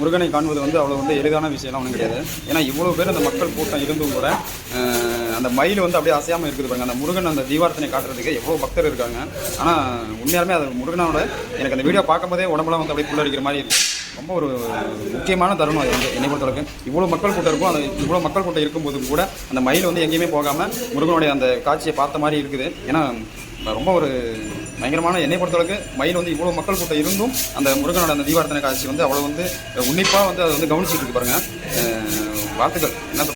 முருகனை காண்பது வந்து அவ்வளோ வந்து எளிதான விஷயம்லாம் ஒன்றும் கிடையாது. ஏன்னா இவ்வளோ பேர் அந்த மக்கள் கூட்டம் இருந்தும் கூட அந்த மயில் வந்து அப்படியே அசையாமல் இருக்குது பாருங்க. அந்த முருகன் அந்த தீவார்த்தனை காட்டுறதுக்கு எவ்வளோ பக்தர் இருக்காங்க. ஆனால் உண்மையாலுமே அது முருகனோட எனக்கு அந்த வீடியோ பார்க்கும்போதே உடம்புலாம் வந்து அப்படியே புல்லரிக்கிற மாதிரி இருக்கு. ரொம்ப ஒரு முக்கியமான தருணம் அது வந்து என்னை பொறுத்தளவுக்கு இவ்வளோ மக்கள் கூட்டம் இருக்கும். அந்த இவ்வளோ மக்கள் கூட்டம் இருக்கும்போது கூட அந்த மயில் வந்து எங்கேயுமே போகாமல் முருகனுடைய அந்த காட்சியை பார்த்த மாதிரி இருக்குது. ஏன்னா ரொம்ப ஒரு பயங்கரமான என்னை பொறுத்தளவுக்கு மயில் வந்து இவ்வளோ மக்கள் கூட்டம் இருந்தும் அந்த முருகனோட அந்த தீபாரத்தனை காட்சி வந்து அவ்வளோ வந்து உன்னிப்பாக வந்து அதை வந்து கவனிச்சுட்டு இருக்கு பாருங்க. வாழ்த்துக்கள். என்ன